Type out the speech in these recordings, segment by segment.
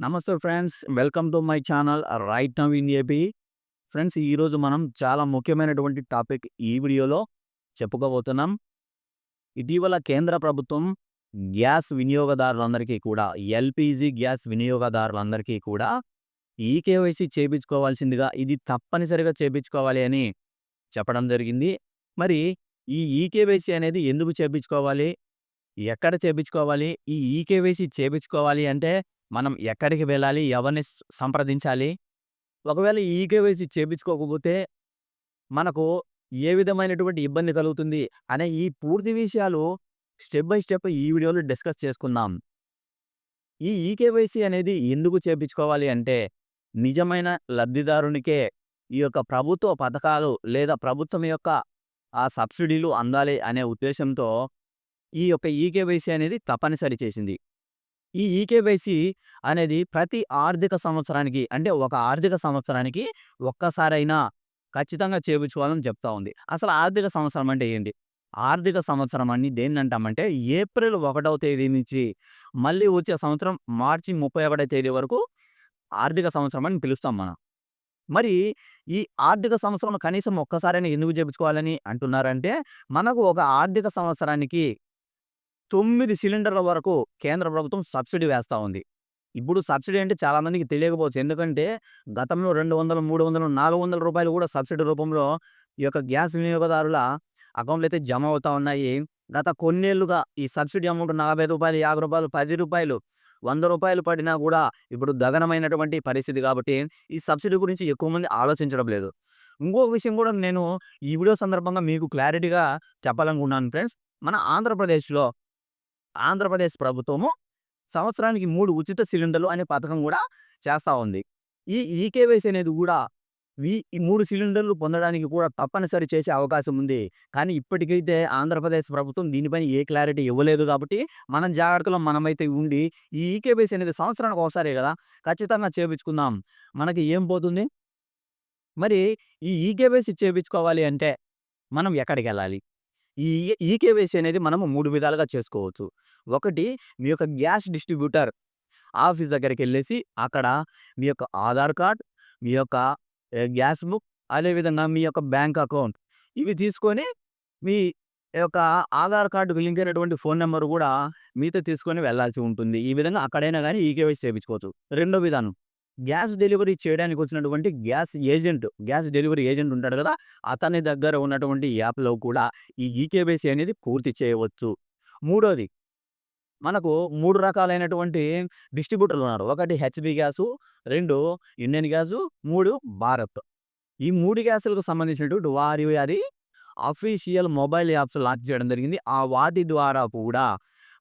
నమస్తే friends welcome to my channel right now in AP friends ఈరోజు మనం చాలా ముఖ్యమైనటువంటి టాపిక్ ఈ వీడియోలో చెప్పుకోబోతున్నాం. ఇటీవల కేంద్ర ప్రభుత్వం గ్యాస్ వినియోగదారులందరికీ కూడా ఎల్పిజి గ్యాస్ వినియోగదారులందరికీ కూడా ఈ కేవైసీ చేయించుకోవాల్సిందిగా ఇది తప్పనిసరిగా చేయించుకోవాలి అని చెప్పడం జరిగింది. మరి ఈ ఈకేవైసీ అనేది ఎందుకు చేయించుకోవాలి ఎక్కడ చేయించుకోవాలి ఈ ఈకేవైసీ చేయించుకోవాలి అంటే మనం ఎక్కడికి వెళ్ళాలి ఎవరిని సంప్రదించాలి ఒకవేళ ఈ కేవైసీ చేయించుకోకపోతే మనకు ఏ విధమైనటువంటి ఇబ్బంది కలుగుతుంది అనే ఈ పూర్తి విషయాలు స్టెప్ బై స్టెప్ ఈ వీడియోలో డిస్కస్ చేసుకుందాం. ఈ ఈకేవైసీ అనేది ఎందుకు చేయించుకోవాలి అంటే నిజమైన లబ్ధిదారునికే ఈ యొక్క ప్రభుత్వ పథకాలు లేదా ప్రభుత్వం యొక్క ఆ సబ్సిడీలు అందాలి అనే ఉద్దేశంతో ఈ యొక్క ఈకేవైసీ అనేది తప్పనిసరి చేసింది. ఈ ఈకేవైసీ అనేది ప్రతి ఆర్థిక సంవత్సరానికి అంటే ఒక ఆర్థిక సంవత్సరానికి ఒక్కసారైనా ఖచ్చితంగా చేయించుకోవాలని చెప్తా ఉంది. అసలు ఆర్థిక సంవత్సరం అంటే ఏంటి? ఆర్థిక సంవత్సరం అని దేన్ని అంటామంటే ఏప్రిల్ ఒకటవ తేదీ నుంచి మళ్ళీ వచ్చే సంవత్సరం మార్చి ముప్పై ఒకటవ తేదీ వరకు ఆర్థిక సంవత్సరం అని పిలుస్తాం మనం. మరి ఈ ఆర్థిక సంవత్సరం కనీసం ఒక్కసారైనా ఎందుకు చేయించుకోవాలని అంటున్నారంటే మనకు ఒక ఆర్థిక సంవత్సరానికి తొమ్మిది సిలిండర్ల వరకు కేంద్ర ప్రభుత్వం సబ్సిడీ వేస్తూ ఉంది. ఇప్పుడు సబ్సిడీ అంటే చాలామందికి తెలియకపోవచ్చు. ఎందుకంటే గతంలో రెండు వందలు మూడు వందలు నాలుగు వందల రూపాయలు కూడా సబ్సిడీ రూపంలో ఈ యొక్క గ్యాస్ వినియోగదారుల అకౌంట్లు అయితే జమ అవుతా ఉన్నాయి. గత కొన్నేళ్ళుగా ఈ సబ్సిడీ అమౌంట్ నలభై రూపాయలు యాభై రూపాయలు పది రూపాయలు వంద రూపాయలు పడినా కూడా ఇప్పుడు దగనమైనటువంటి పరిస్థితి కాబట్టి ఈ సబ్సిడీ గురించి ఎక్కువ మంది ఆలోచించడం లేదు. ఇంకొక విషయం కూడా నేను ఈ వీడియో సందర్భంగా మీకు క్లారిటీగా చెప్పాలనుకున్నాను ఫ్రెండ్స్. మన ఆంధ్రప్రదేశ్లో ఆంధ్రప్రదేశ్ ప్రభుత్వము సంవత్సరానికి మూడు ఉచిత సిలిండర్లు అనే పథకం కూడా చేస్తూ ఉంది. ఈ ఈకేవైసీ అనేది కూడా ఈ ఈ మూడు సిలిండర్లు పొందడానికి కూడా తప్పనిసరి చేసే అవకాశం ఉంది. కానీ ఇప్పటికైతే ఆంధ్రప్రదేశ్ ప్రభుత్వం దీనిపైన ఏ క్లారిటీ ఇవ్వలేదు కాబట్టి మనం జాగ్రత్తలో మనమైతే ఉండి ఈ ఈకేవైసీ అనేది సంవత్సరానికి ఒకసారి కదా ఖచ్చితంగా చేపించుకుందాం. మనకి ఏం పోతుంది? మరి ఈ ఈకేవైసీ చేపించుకోవాలి అంటే మనం ఎక్కడికి వెళ్ళాలి? ఈ ఈకేవైసీ అనేది మనము మూడు విధాలుగా చేసుకోవచ్చు. ఒకటి మీ యొక్క గ్యాస్ డిస్ట్రిబ్యూటర్ ఆఫీస్ దగ్గరికి వెళ్ళేసి అక్కడ మీ యొక్క ఆధార్ కార్డ్ మీ యొక్క గ్యాస్ బుక్ అదేవిధంగా మీ యొక్క బ్యాంక్ అకౌంట్ ఇవి తీసుకొని మీ యొక్క ఆధార్ కార్డుకు లింక్ అయినటువంటి ఫోన్ నెంబర్ కూడా మీతో తీసుకొని వెళ్ళాల్సి ఉంటుంది. ఈ విధంగా అక్కడైనా కానీ ఈకేవైసీ చేయించుకోవచ్చు. రెండో విధానం. గ్యాస్ డెలివరీ చేయడానికి వచ్చినటువంటి gas agent gas delivery agent ఉంటాడు కదా అతని దగ్గర ఉన్నటువంటి యాప్లో కూడా ఈ ఈకేవైసీ అనేది పూర్తి చేయవచ్చు. మూడోది మనకు మూడు రకాలైనటువంటి డిస్ట్రిబ్యూటర్లు ఉన్నారు. ఒకటి హెచ్పి గ్యాసు రెండు ఇండియన్ గ్యాసు మూడు భారత్. ఈ మూడు గ్యాసులకు సంబంధించినటువంటి వారి వారి అఫీషియల్ మొబైల్ యాప్స్ లాంచ్ చేయడం జరిగింది. ఆ వాటి ద్వారా కూడా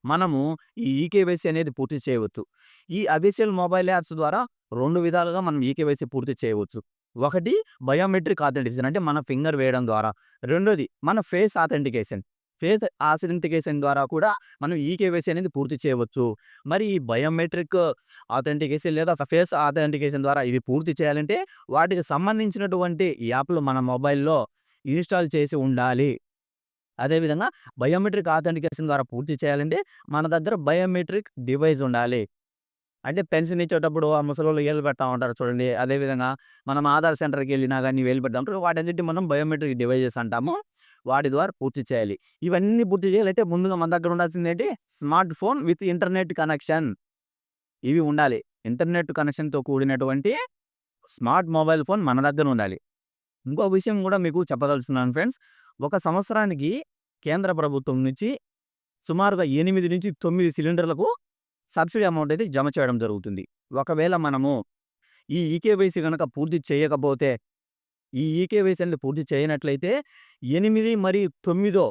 మనము ఈ ఈకేవైసీ అనేది పూర్తి చేయవచ్చు. ఈ అఫీషియల్ మొబైల్ యాప్స్ ద్వారా రెండు విధాలుగా మనం ఈకేవైసీ పూర్తి చేయవచ్చు. ఒకటి బయోమెట్రిక్ ఆథెంటికేషన్ అంటే మన ఫింగర్ వేయడం ద్వారా. రెండోది మన ఫేస్ ఆథెంటికేషన్. ఫేస్ ఆథెంటికేషన్ ద్వారా కూడా మనం ఈకేవైసీ అనేది పూర్తి చేయవచ్చు. మరి ఈ బయోమెట్రిక్ ఆథెంటికేషన్ లేదా ఫేస్ ఆథెంటికేషన్ ద్వారా ఇవి పూర్తి చేయాలంటే వాటికి సంబంధించినటువంటి యాప్లు మన మొబైల్లో ఇన్స్టాల్ చేసి ఉండాలి. అదేవిధంగా బయోమెట్రిక్ ఆథెంటికేషన్ ద్వారా పూర్తి చేయాలంటే మన దగ్గర బయోమెట్రిక్ డివైస్ ఉండాలి. అంటే పెన్షన్ ఇచ్చేటప్పుడు ఆ ముసలోళ్ళు వేలు పెడతా ఉంటారు చూడండి. అదేవిధంగా మనం ఆధార్ సెంటర్కి వెళ్ళినా కానీ వేలు పెడతా ఉంటారు. వాటన్నిటి మనం బయోమెట్రిక్ డివైజెస్ అంటాము. వాటి ద్వారా పూర్తి చేయాలి. ఇవన్నీ పూర్తి చేయాలంటే ముందుగా మన దగ్గర ఉండాల్సింది ఏంటి? Smart phone with internet connection. ఇవి ఉండాలి. ఇంటర్నెట్ కనెక్షన్తో కూడినటువంటి స్మార్ట్ మొబైల్ ఫోన్ మన దగ్గర ఉండాలి. ఇంకో విషయం కూడా మీకు చెప్పదలుచున్నాను ఫ్రెండ్స్. ఒక సంవత్సరానికి కేంద్ర ప్రభుత్వం నుంచి సుమారుగా ఎనిమిది నుంచి తొమ్మిది సిలిండర్లకు సబ్సిడీ అమౌంట్ అయితే జమ చేయడం జరుగుతుంది. ఒకవేళ మనము ఈ ఈకేవైసీ కనుక పూర్తి చేయకపోతే ఈ ఈకేవైసీ అనేది పూర్తి చేయనట్లయితే ఎనిమిది మరియు తొమ్మిదో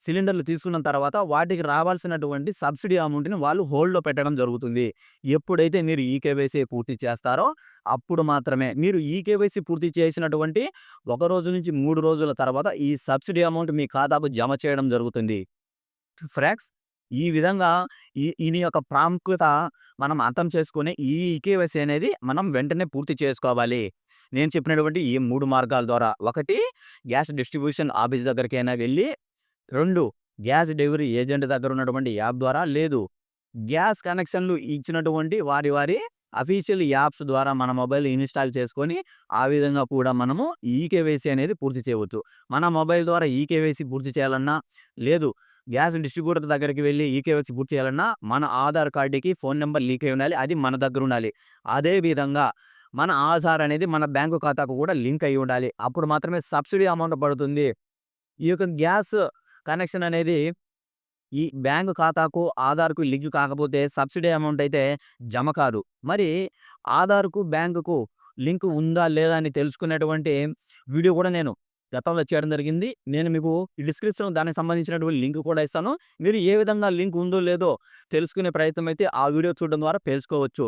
సిలిండర్లు తీసుకున్న తర్వాత వాటికి రావాల్సినటువంటి సబ్సిడీ అమౌంట్ని వాళ్ళు హోల్డ్లో పెట్టడం జరుగుతుంది. ఎప్పుడైతే మీరు ఈ కేవైసీ పూర్తి చేస్తారో అప్పుడు మాత్రమే. మీరు ఈ కేవైసీ పూర్తి చేసినటువంటి ఒక రోజు నుంచి మూడు రోజుల తర్వాత ఈ సబ్సిడీ అమౌంట్ మీ ఖాతాకు జమ చేయడం జరుగుతుంది. ఫ్రాక్స్ ఈ విధంగా ఈ దీని యొక్క ప్రాముఖ్యత మనం అర్థం చేసుకుని ఈ ఈకేవైసీ అనేది మనం వెంటనే పూర్తి చేసుకోవాలి. నేను చెప్పినటువంటి ఈ మూడు మార్గాల ద్వారా. ఒకటి గ్యాస్ డిస్ట్రిబ్యూషన్ ఆఫీస్ దగ్గరికైనా వెళ్ళి రెండు గ్యాస్ డెలివరీ ఏజెంట్ దగ్గర ఉన్నటువంటి యాప్ ద్వారా లేదు గ్యాస్ కనెక్షన్లు ఇచ్చినటువంటి వారి వారి అఫీషియల్ యాప్స్ ద్వారా మన మొబైల్ ఇన్‌స్టాల్ చేసుకొని, ఆ విధంగా కూడా మనము ఈకేవైసీ అనేది పూర్తి చేయవచ్చు. మన మొబైల్ ద్వారా ఈకేవైసీ పూర్తి చేయాలన్నా, లేదు గ్యాస్ డిస్ట్రిబ్యూటర్ దగ్గరికి వెళ్ళి ఈకేవైసీ పూర్తి చేయాలన్నా, మన ఆధార్ కార్డుకి ఫోన్ నెంబర్ లింక్ అయి ఉండాలి. అది మన దగ్గర ఉండాలి. అదే విధంగా మన ఆధార్ అనేది మన బ్యాంకు ఖాతాకు కూడా లింక్ అయి ఉండాలి. అప్పుడు మాత్రమే సబ్సిడీ అమౌంట్ పడుతుంది. ఈ యొక్క గ్యాస్ కనెక్షన్ అనేది ఈ బ్యాంకు ఖాతాకు, ఆధార్‌కు లింక్ కాకపోతే సబ్సిడీ అమౌంట్ అయితే జమ కాదు. మరి ఆధార్‌కు, బ్యాంకుకు లింక్ ఉందా? లేదా? అని తెలుసుకునేటువంటి వీడియో కూడా నేను గతంలో చేయడం జరిగింది. నేను మీకు డిస్క్రిప్షన్ దానికి సంబంధించినటువంటి లింక్ కూడా ఇస్తాను. మీరు ఏ విధంగా లింక్ ఉందో లేదో తెలుసుకునే ప్రయత్నం అయితే ఆ వీడియో చూడడం ద్వారా తెలుసుకోవచ్చు.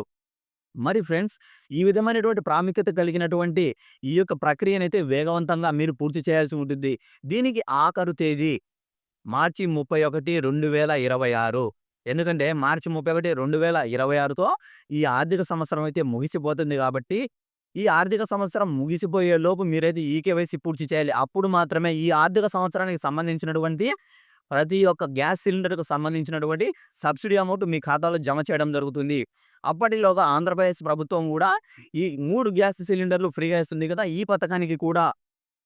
మరి ఫ్రెండ్స్ ఈ విధమైనటువంటి ప్రాముఖ్యత కలిగినటువంటి ఈ యొక్క ప్రక్రియనైతే వేగవంతంగా మీరు పూర్తి చేయాల్సి ఉంటుంది. దీనికి ఆఖరు తేదీ మార్చి 31, 2026 ఎందుకంటే మార్చి 31, 2026తో ఈ ఆర్థిక సంవత్సరం అయితే ముగిసిపోతుంది కాబట్టి, ఈ ఆర్థిక సంవత్సరం ముగిసిపోయే లోపు మీరైతే ఈకేవైసీ పూర్తి చేయాలి. అప్పుడు మాత్రమే ఈ ఆర్థిక సంవత్సరానికి సంబంధించినటువంటి ప్రతి ఒక్క గ్యాస్ సిలిండర్‌కు సంబంధించినటువంటి సబ్సిడీ అమౌంట్ మీ ఖాతాలో జమ చేయడం జరుగుతుంది. అప్పటిలోగా ఆంధ్రప్రదేశ్ ప్రభుత్వం కూడా ఈ మూడు గ్యాస్ సిలిండర్‌లు ఫ్రీగా ఇస్తుంది కదా! ఈ పథకానికి కూడా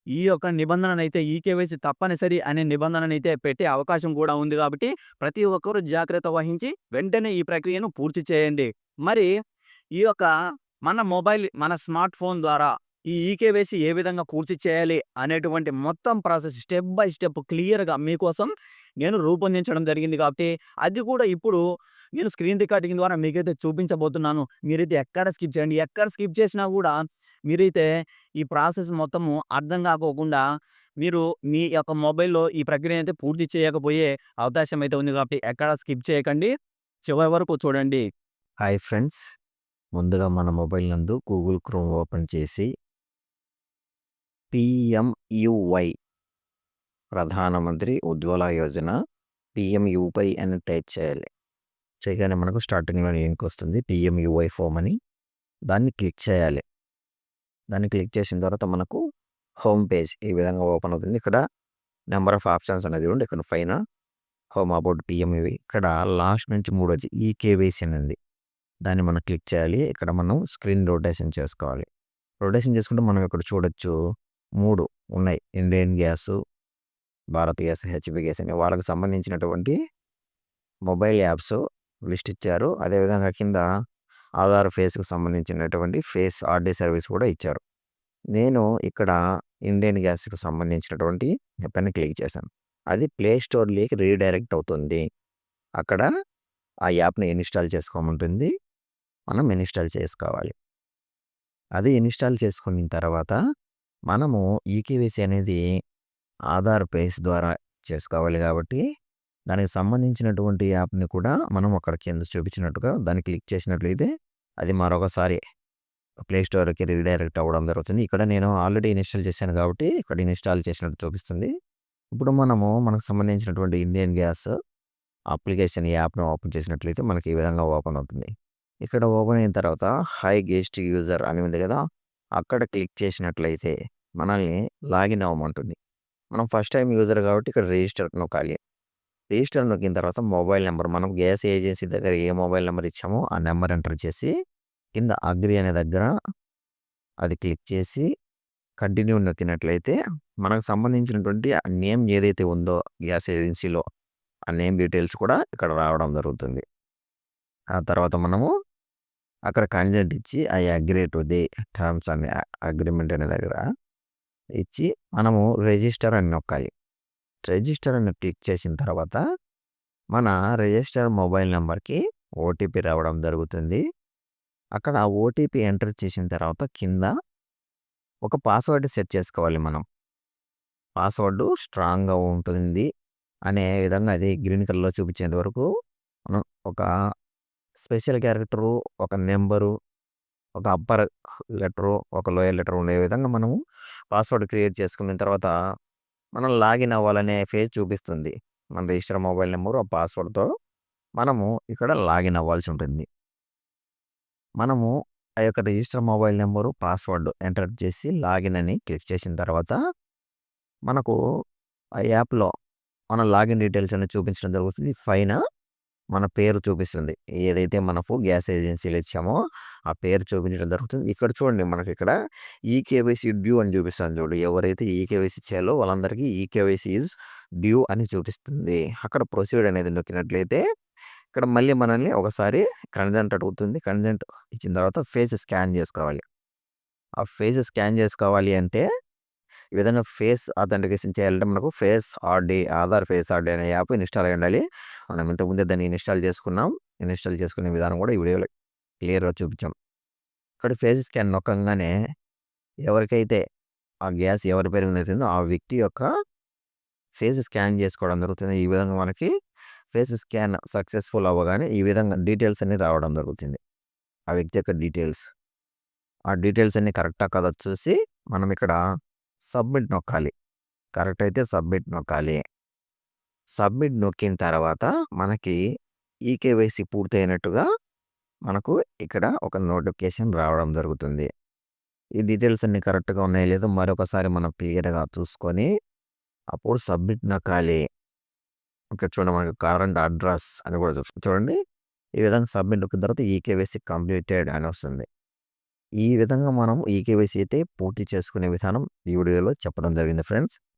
ఈ యొక్క నిబంధననైతే ఈ కేవైసీ తప్పనిసరి అనే నిబంధననైతే పెట్టే అవకాశం కూడా ఉంది కాబట్టి, ప్రతి ఒక్కరు జాగ్రత్త వహించి వెంటనే ఈ ప్రక్రియను పూర్తి చేయండి. మరి ఈ యొక్క మన మొబైల్, మన స్మార్ట్ ఫోన్ ద్వారా ఈ ఈకేవైసీ ఏ విధంగా పూర్తి చేయాలి అనేటువంటి మొత్తం ప్రాసెస్ స్టెప్ బై స్టెప్ క్లియర్‌గా మీకోసం నేను రూపొందించడం జరిగింది కాబట్టి, అది కూడా ఇప్పుడు నేను స్క్రీన్ రికార్డింగ్ ద్వారా మీకైతే చూపించబోతున్నాను. మీరైతే ఎక్కడ స్కిప్ చేయండి. ఎక్కడ స్కిప్ చేసినా కూడా మీరైతే ఈ ప్రాసెస్ మొత్తము అర్థం కాకోకుండా మీరు మీ యొక్క మొబైల్‌లో ఈ ప్రక్రియనైతే పూర్తి చేయకపోయే అవకాశం అయితే ఉంది కాబట్టి ఎక్కడ స్కిప్ చేయకండి. చివరి వరకు చూడండి. Hi friends. ముందుగా మన మొబైల్ నందు గూగుల్ క్రోమ్ ఓపెన్ చేసి పిఎంయువై ప్రధానమంత్రి ఉజ్వల యోజన పిఎంయుపై అని టైప్ చేయాలి. చేయగానే మనకు స్టార్టింగ్ లింక్ వస్తుంది. పీఎంయూవై ఫోమ్ అని. దాన్ని క్లిక్ చేయాలి. దాన్ని క్లిక్ చేసిన తర్వాత మనకు హోమ్ పేజ్ ఈ విధంగా ఓపెన్ అవుతుంది. ఇక్కడ నెంబర్ ఆఫ్ ఆప్షన్స్ అనేది ఉండి ఇక్కడ పైన హోమ్ అబౌట్ పీఎంయూవై ఇక్కడ లాస్ట్ నుంచి మూడోది ఈ అని ఉంది. దాన్ని మనం క్లిక్ చేయాలి. ఇక్కడ మనం స్క్రీన్ రొటేషన్ చేసుకోవాలి. రొటేషన్ చేసుకుంటే మనం ఇక్కడ చూడొచ్చు మూడు ఉన్నాయి. Indian gas Bharat gas, HP gas అని వాళ్ళకి సంబంధించినటువంటి మొబైల్ యాప్స్ లిస్ట్ ఇచ్చారు. అదేవిధంగా కింద ఆధార్ ఫేస్‌కు సంబంధించినటువంటి ఫేస్ ఆర్‌డీ సర్వీస్ కూడా ఇచ్చారు. నేను ఇక్కడ ఇండియన్ గ్యాస్‌కి సంబంధించినటువంటి యాప్‌ని క్లిక్ చేశాను. అది ప్లే స్టోర్‌లోకి రీడైరెక్ట్ అవుతుంది. అక్కడ ఆ యాప్‌ని ఇన్‌స్టాల్ చేసుకోమంటుంది. మనం ఇన్‌స్టాల్ చేసుకోవాలి. అది ఇన్‌స్టాల్ చేసుకున్న తర్వాత మనము ఈకేవీసీ అనేది ఆధార్ పేస్ ద్వారా చేసుకోవాలి కాబట్టి, దానికి సంబంధించినటువంటి యాప్‌ని కూడా మనం అక్కడ కింద చూపించినట్టుగా దాన్ని క్లిక్ చేసినట్లయితే అది మరొకసారి ప్లేస్టోర్కి రీడైరెక్ట్ అవ్వడం జరుగుతుంది. ఇక్కడ నేను ఆల్రెడీ ఇన్‌స్టాల్ చేశాను కాబట్టి ఇక్కడ ఇన్‌స్టాల్ చేసినట్టు చూపిస్తుంది. ఇప్పుడు మనము మనకు సంబంధించినటువంటి ఇండియన్ గ్యాస్ అప్లికేషన్ యాప్‌ని ఓపెన్ చేసినట్లయితే మనకి ఈ విధంగా ఓపెన్ అవుతుంది. ఇక్కడ ఓపెన్ అయిన తర్వాత హై గెస్ట్ యూజర్ అని ఉంది కదా! అక్కడ క్లిక్ చేసినట్లయితే మనల్ని లాగిన్ అవ్వమంటుంది. మనం ఫస్ట్ టైం యూజర్ కాబట్టి ఇక్కడ రిజిస్టర్ నొక్కాలి. రిజిస్టర్ నొక్కిన తర్వాత మొబైల్ నెంబర్ మనం గ్యాస్ ఏజెన్సీ దగ్గర ఏ మొబైల్ నెంబర్ ఇచ్చామో ఆ నెంబర్ ఎంటర్ చేసి కింద అగ్రి అనే దగ్గర అది క్లిక్ చేసి కంటిన్యూ నొక్కినట్లయితే మనకు సంబంధించినటువంటి ఆ నేమ్ ఏదైతే ఉందో గ్యాస్ ఏజెన్సీలో ఆ నేమ్ డీటెయిల్స్ కూడా ఇక్కడ రావడం జరుగుతుంది. ఆ తర్వాత మనము అక్కడ కన్సెంట్ ఇచ్చి I agree to the terms and agreement అనే దగ్గర ఇచ్చి మనము రిజిస్టర్ అని నొక్కాలి. రిజిస్టర్ అని క్లిక్ చేసిన తర్వాత మన రిజిస్టర్ మొబైల్ నెంబర్కి ఓటీపీ రావడం జరుగుతుంది. అక్కడ ఆ ఓటీపీ ఎంటర్ చేసిన తర్వాత కింద ఒక పాస్వర్డ్ సెట్ చేసుకోవాలి మనం. పాస్వర్డ్ స్ట్రాంగ్‌గా ఉంటుంది అనే విధంగా అది గ్రీన్ కలర్‌లో చూపించేంత వరకు మనం ఒక స్పెషల్ క్యారెక్టరు, ఒక నెంబరు ఒక అప్పర్ లెటరు, ఒక లోయర్ లెటర్ ఉండే విధంగా మనము పాస్వర్డ్ క్రియేట్ చేసుకున్న తర్వాత మనం లాగిన్ అవ్వాలనే ఫేజ్ చూపిస్తుంది. మన రిజిస్టర్ మొబైల్ నెంబరు ఆ పాస్వర్డ్‌తో మనము ఇక్కడ లాగిన్ అవ్వాల్సి ఉంటుంది. మనము ఆ యొక్క register mobile number password enter చేసి లాగిన్ అని క్లిక్ చేసిన తర్వాత మనకు ఆ యాప్‌లో మన లాగిన్ డీటెయిల్స్ అనేది చూపించడం జరుగుతుంది. పైన మన పేరు చూపిస్తుంది. ఏదైతే మనకు గ్యాస్ ఏజెన్సీలో ఇచ్చామో ఆ పేరు చూపించడం జరుగుతుంది. ఇక్కడ చూడండి మనకి ఇక్కడ ఈకేవైసీ డ్యూ అని చూపిస్తుంది చూడు. ఎవరైతే ఈకేవైసీ చేయాలో వాళ్ళందరికీ ఈకేవైసీ ఈజ్ డ్యూ అని చూపిస్తుంది. అక్కడ ప్రొసీడ్ అనేది నొక్కినట్లయితే ఇక్కడ మళ్ళీ మనల్ని ఒకసారి కన్జెంట్ అడుగుతుంది. కన్సెంట్ ఇచ్చిన తర్వాత ఫేస్ స్కాన్ చేసుకోవాలి. ఆ ఫేస్ స్కాన్ చేసుకోవాలి అంటే ఈ విధంగా ఫేస్ అథెంటికేషన్ చేయాలంటే మనకు face RD Aadhaar face RD అనే యాప్ ఇన్‌స్టాల్ అయ్యి ఉండాలి. మనం ఇంతకుముందే దాన్ని ఇన్‌స్టాల్ చేసుకున్నాం. ఇన్‌స్టాల్ చేసుకునే విధానం కూడా ఈ వీడియోలో క్లియర్‌గా చూపించాం. ఇక్కడ ఫేస్ స్కాన్ నొక్కంగానే ఎవరికైతే ఆ గ్యాస్ ఎవరి పేరు మీద అవుతుందో ఆ వ్యక్తి యొక్క ఫేస్ స్కాన్ చేసుకోవడం జరుగుతుంది. ఈ విధంగా మనకి ఫేస్ స్కాన్ సక్సెస్‌ఫుల్ అవ్వగానే ఈ విధంగా డీటెయిల్స్ అన్నీ రావడం జరుగుతుంది. ఆ వ్యక్తి యొక్క డీటెయిల్స్. ఆ డీటెయిల్స్ అన్నీ కరెక్టా కదా చూసి మనం ఇక్కడ సబ్మిట్ నొక్కాలి. కరెక్ట్ అయితే సబ్మిట్ నొక్కాలి. సబ్మిట్ నొక్కిన తర్వాత మనకి ఈకేవైసీ పూర్తయినట్టుగా మనకు ఇక్కడ ఒక నోటిఫికేషన్ రావడం జరుగుతుంది. ఈ డీటెయిల్స్ అన్ని కరెక్ట్‌గా ఉన్నాయో లేదో మరొకసారి మనం క్లియర్‌గా చూసుకొని అప్పుడు సబ్మిట్ నొక్కాలి. ఇక్కడ చూడండి మనకు కరెంట్ అడ్రస్ అని కూడా చూస్తుంది. చూడండి. ఈ విధంగా సబ్మిట్ నొక్కిన తర్వాత ఈకేవైసీ కంప్లీటెడ్ అని వస్తుంది. ఈ విధంగా మనం ఈ కేవైసీ అయితే పూర్తి చేసుకునే విధానం ఈ వీడియోలో చెప్పడం జరిగింది ఫ్రెండ్స్.